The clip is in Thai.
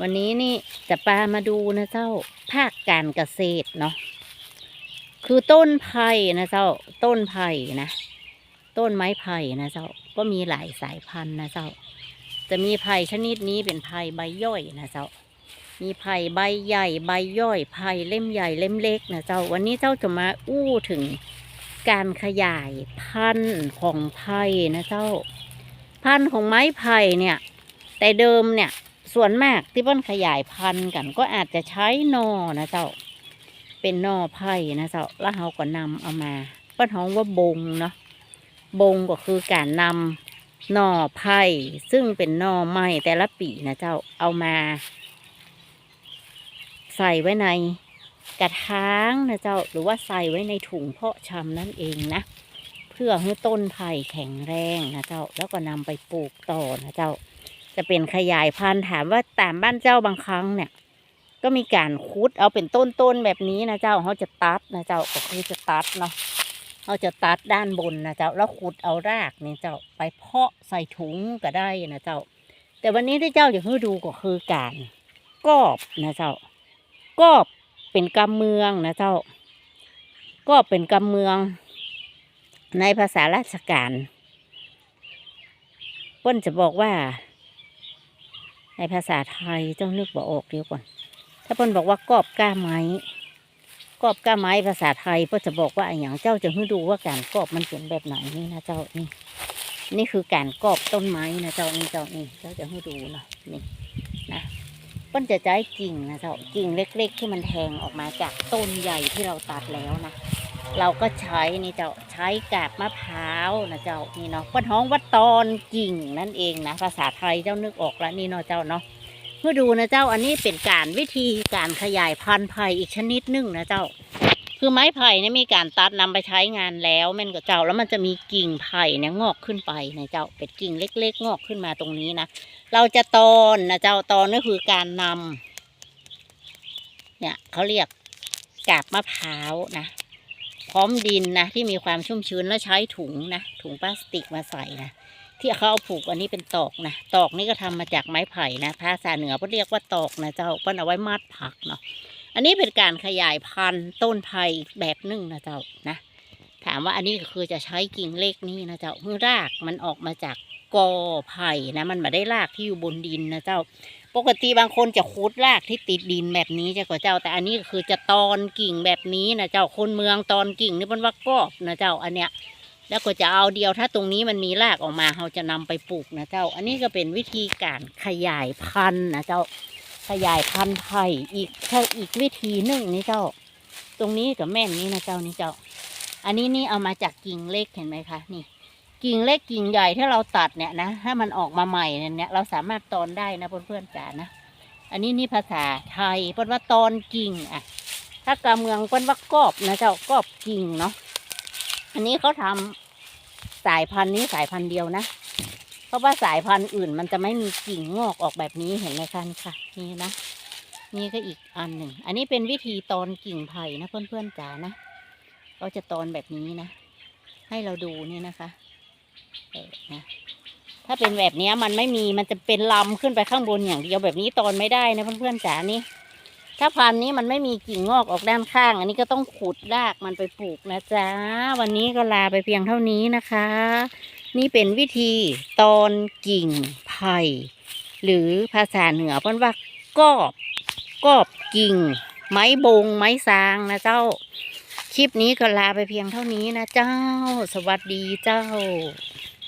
วันนี้นี่จะปามาดูนะเจ้าภาคการเกษตรเนาะคือต้นไผ่นะเจ้า ต้นไผ่นะ ต้นไม้ไผ่นะเจ้า ก็มีหลายสายพันธุ์นะเจ้า จะมีไผ่ชนิดนี้เป็นไผ่ใบย่อยนะเจ้า มีไผ่ใบใหญ่ใบย่อยไผ่เล่มใหญ่เล่มเล็กนะเจ้า วันนี้เจ้าจะมาอู้ถึงการขยายพันธุ์ของไผ่นะเจ้า พันธุ์ของไม้ไผ่เนี่ย แต่เดิมเนี่ย ส่วนมากที่เพิ่นขยายพันธุ์กัน ก็อาจจะใช้นอนะเจ้า เป็นนอไผ่นะเจ้าแล้วเราก็นำเอามาเปิ้นฮ้องว่าบงเนาะบงก็คือการนำหน่อไผ่ซึ่งเป็นหน่อไม้แต่ละปีนะเจ้าเอามา ใส่ไว้ในกระถางนะเจ้าหรือว่าใส่ไว้ในถุงเพาะชำนั่นเองนะ เพื่อให้ต้นไผ่แข็งแรงนะเจ้าแล้วก็นำไปปลูกต่อนะเจ้า จะเป็นขยายพันธุ์ถามว่าตามบ้านเจ้าบางครั้งเนี่ย ก็มีการคุดเอาเป็นต้นๆแบบนี้นะเจ้าเขาจะตัดนะเจ้าก็คือจะตัดเนาะเขาจะตัดด้านบนนะเจ้าแล้วขุดเอารากเนี่ยเจ้าไปเพาะใส่ถุงก็ได้นะเจ้า แต่วันนี้ที่เจ้าอยากให้ดูก็คือการกอบนะเจ้ากอบเป็นกำเมืองนะเจ้า ก็เป็นกำเมือง ในภาษาราชการเปิ้นจะบอกว่า ในภาษาไทยต้องนึกบอกออกเดียวก่อน ถ้าเปิ้นบอกว่ากอบก้าไม้กอบก้าไม้ภาษาไทยเปิ้นจะบอกว่าอย่างเจ้าจะให้ดูว่าการกอบมันเป็นแบบไหนนี่นะเจ้านี่ นี่คือการกอบต้นไม้นะเจ้านี่เจ้านี่เจ้าจะให้ดูนะนี่นะเปิ้นจะใช้กิ่งนะเจ้ากิ่งเล็ก ๆ ที่มันแทงออกมาจากต้นใหญ่ที่เราตัดแล้วนะ เราก็ใช้นี่เจ้าใช้กาบมะพร้าวนะเจ้านี่เนาะป้นท้องว่าตอนกิ่งนั่นเองนะภาษาไทยเจ้านึกออกแล้วนี่เนาะเจ้าเนาะเพื่อดูนะเจ้าอันนี้เป็นการวิธีการขยายพันธุ์ไผ่อีกชนิดหนึ่งนะเจ้า คือไม้ไผ่เนี่ยมีการตัดนำไปใช้งานแล้วแม่นกับเจ้าแล้วมันจะมีกิ่งไผ่เนี่ยงอกขึ้นไปนะเจ้าเป็นกิ่งเล็ก ๆ งอกขึ้นมาตรงนี้นะเราจะตอนนะเจ้าตอนก็คือการนำเนี่ยเขาเรียกกาบมะพร้าวนะ พร้อมดินนะที่มีความชุ่มชื้นแล้วใช้ถุงนะถุงพลาสติกมาใส่นะที่เขาเอาผูกอันนี้เป็นตอกนะตอกนี่ก็ทำมาจากไม้ไผ่นะภาษาเหนือเขาเรียกว่าตอกนะเจ้าเพิ่นเอาไว้มัดผักเนาะอันนี้เป็นการขยายพันธุ์ต้นไผ่อีกแบบหนึ่งนะเจ้านะ ถามว่าอันนี้ก็คือจะใช้กิ่งเล็กนี่นะเจ้าเมื่อรากมันออกมาจาก กอไผ่นะมันมาได้รากที่อยู่บนดินนะเจ้า ปกติบางคนจะขุดรากที่ติดดินแบบนี้เจ้าก็เจ้า แต่อันนี้ก็คือจะตอนกิ่งแบบนี้นะเจ้าคนเมืองตอนกิ่งนี่มันว่ากอบนะเจ้าอันเนี้ยแล้วก็จะเอาเดียวถ้าตรงนี้มันมีรากออกมาเราจะนำไปปลูกนะเจ้า อันนี้ก็เป็นวิธีการขยายพันธุ์นะเจ้าขยายพันธุ์ไผ่อีกแค่อีกวิธีหนึ่งนี่เจ้า ตรงนี้กับแม่นนี่นะเจ้านี่เจ้า อันนี้นี่เอามาจากกิ่งเล็กเห็นไหมคะนี่ กิ่งเล็กกิ่งใหญ่ถ้าเราตัดเนี่ยนะถ้ามันออกมาใหม่เนี่ยเราสามารถตอนได้นะเพื่อนๆจ๋านะ อันนี้นี่ภาษาไทยเปิ้นว่าตอนกิ่งอะ ถ้ากาเมืองเปิ้นว่ากอบนะเจ้ากอบกิ่งเนาะอันนี้เขาทำสายพันธุ์นี้สายพันธุ์เดียวนะ เพราะว่าสายพันธุ์อื่นมันจะไม่มีกิ่งงอกออกแบบนี้เห็นไหมคะนี่ค่ะ นี่นะ นี่ก็อีกอันหนึ่ง อันนี้เป็นวิธีตอนกิ่งไผ่นะเพื่อนๆจ๋านะเขาจะตอนแบบนี้นะ ให้เราดูนี่นะคะ นะถ้าเป็นแบบนี้มันไม่มีมันจะเป็นลำขึ้นไปข้างบนอย่างเดียวแบบนี้ตอนไม่ได้นะเพื่อนๆจ๋านี่ถ้าพันนี้มันไม่มีกิ่งงอกออกด้านข้าง อันนี้ก็ต้องขุดรากมันไปปลูกนะจ๊ะ วันนี้ก็ลาไปเพียงเท่านี้นะคะ นี่เป็นวิธีตอนกิ่งไผ่หรือภาษาเหนือเพิ่นว่ากอบกอบกิ่ง ไม้บงไม้ซางนะเจ้า คลิปนี้ก็ลาไปเพียงเท่านี้นะเจ้า สวัสดีเจ้า